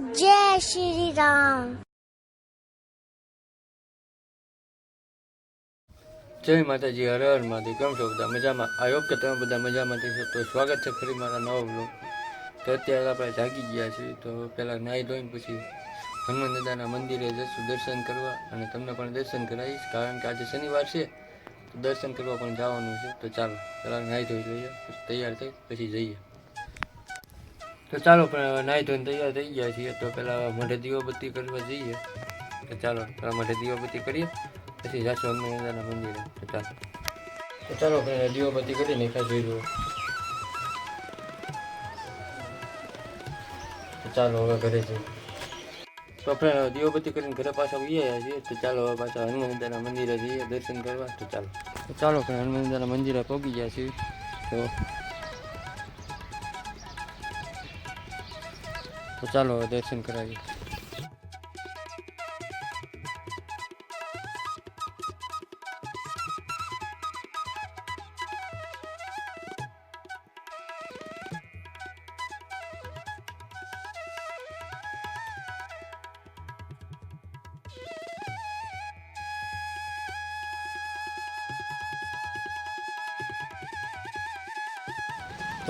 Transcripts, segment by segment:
જય શ્રી રામ જય માતાજી, હર હર માતાજી કેમ છો બધા મજામાં? આ યોગ કે તમે બધા મજામાં છો. તો સ્વાગત છે ફરી મારા નવા બ્લોગ તો અત્યારે આપણે જાગી ગયા છીએ. તો પહેલાં નાહી ધોઈને પછી હનુમાન દાદાના મંદિરે જશું દર્શન કરવા. અને તમને પણ દર્શન કરાવીશ. કારણ કે આજે શનિવાર છે. તો દર્શન કરવા પણ જવાનું છે. તો ચાલો, પહેલાં નાહી ધોઈ લઈએ. તૈયાર થઈ, પછી જઈએ. તો ચાલો, પણ નાહી ધોઈને તૈયાર થઈ ગયા છીએ. તો પહેલાં મોઢે દીવાબત્તી કરવા જઈએ. તો ચાલો પહેલાં મોઢે દીવાબત્તી કરીએ. પછી જાશું દાદાના મંદિરે. તો ચાલો. તો ચાલો પહેલાં દીવાબત્તી કરીને એકા જોઈ લો તો ચાલો, હવે ઘરે જઈએ. તો આપણે દીવાબત્તી કરીને ઘરે પાછા આવ્યા છીએ. તો ચાલો, હવે પાછા હનુમાનદાના મંદિરે જઈએ, દર્શન કરવા. તો ચાલો. ચાલો, પણ હનુમાનદાના મંદિરે પહોંચી ગયા છીએ. તો તો ચાલો દર્શન કરાવીએ.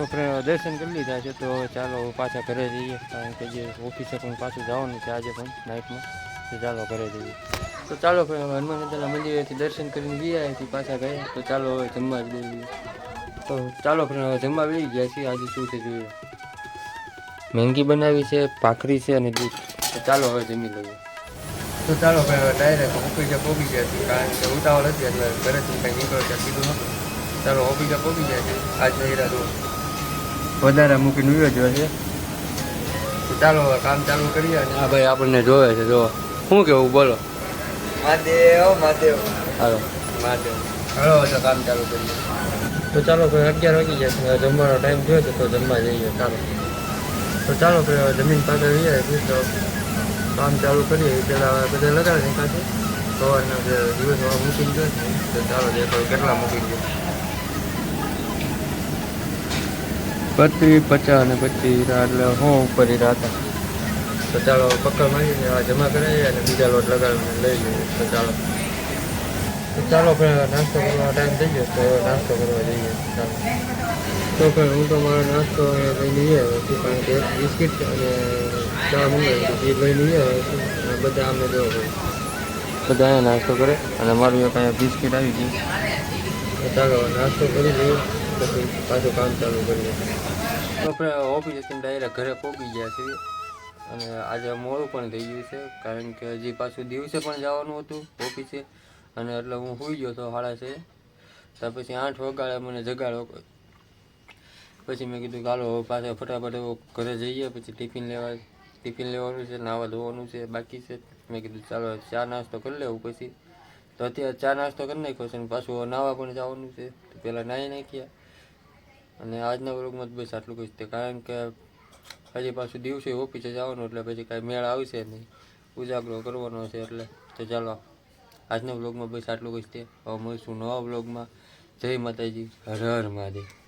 તો દર્શન કરી લીધા છે, તો હવે ચાલો પાછા ઘરે જઈએ. કારણ કે જે ઓફિસે પણ પાછું જવાનું છે આજે પણ નાઇટમાં તો ચાલો ઘરે જઈએ. તો ચાલો હવે હનુમાન દાદાના મંદિરેથી દર્શન કરીને ગયા અહીંથી પાછા ગયા તો ચાલો હવે જમવા જ દઈએ તો ચાલો જમવા બેસી ગયા છીએ. આજે શું છે જોઈએ? મેંગી બનાવી છે, ભાખરી છે અને દૂધ. તો ચાલો હવે જમી લઈએ. તો ચાલો ભાઈ ડાયરેક્ટ ઓફિસે પહોંચી ગયા છીએ. કારણ કે ઉતાવળ હતી એટલે ઘરેથી કંઈ નીકળો કીધું નહોતું. ચાલો ઓફિસે પહોંચી ગયા છે આજ જઈ તો વધારે મૂકીને ઉયો જો છે. ચાલો કામ ચાલુ કરીએ અને આ ભાઈ આપણને જોવે છે જો શું કેવું બોલો. મહાદેવ મહાદેવ. હાલો. મહાદેવ. હાલો તો કામ ચાલુ કરીએ. તો ચાલો ભાઈ અગિયાર વાગી ગયા છે. જમવાનો ટાઈમ થયો છે તો જમવા જઈએ. ચાલો. તો ચાલો ભાઈ જમીન પાસે જઈએ તો કામ ચાલુ કરીએ. પહેલાં હવે બધા લગાડી છે સવારના જે દિવસમાં મૂકી ગયો તો ચાલો જે કેટલા મૂકી ગયો. પચીસ પચાસ અને પચીસ, એટલે હું ઉપર હીરા હતા તો ચાલો પકડ મારીને આ જમા કરાવીએ અને બીજા લોટ લગાવીને લઈ લઈએ. તો ચાલો. ચાલો આપણે નાસ્તો કરવાનો ટાઈમ થઈ ગયો, તો નાસ્તો કરવા જઈએ. ચાલો. તો પણ હું તો મારો નાસ્તો લઈ લઈએ આવ્યો કારણ કે બિસ્કિટ અને ચા મંગાવી એ લઈ લઈએ અને બધા અમે જો બધા નાસ્તો કરે. અને મારું એક અહીંયા બિસ્કિટ આવી ગયું. ચાલો નાસ્તો કરી લઈએ. પછી પાછું કામ ચાલુ કરીએ આપણે ઓફિસેથી ડાયરેક્ટ ઘરે પહોંચી ગયા છીએ. અને આજે મોડું પણ થઈ ગયું છે, કારણ કે હજી પાછું દિવસે પણ જવાનું હતું ઓફિસે અને એટલે હું સુઈ ગયો હતો હાડા છે. ત્યાર પછી આઠ વગાડે મને જગાડો પછી મેં કીધું ચાલો પાછા ફટાફટ ઘરે જઈએ, પછી ટિફિન લેવા, ટિફિન લેવાનું છે, નાવા ધોવાનું છે, બાકી છે. મેં કીધું ચાલો, ચા નાસ્તો કરી લેવું પછી. તો અત્યારે ચા નાસ્તો કરી નાખ્યો છે પાછું નાવા પણ જવાનું છે. તો પહેલાં નાહી નાખ્યા. અને આજના વ્લોગમાં બસ આટલું કહીશ તે, કારણ કે હજી પાછું દિવસે ઓફિસે જવાનું એટલે પછી કાંઈ મેળ આવશે નહીં. ઉજાગરો કરવાનો છે એટલે તો ચાલો, આજના વ્લોગમાં બસ આટલું કહીશ તે. હવે મળીશું નવા બ્લોગમાં જય માતાજી. હર હર મહાદેવ.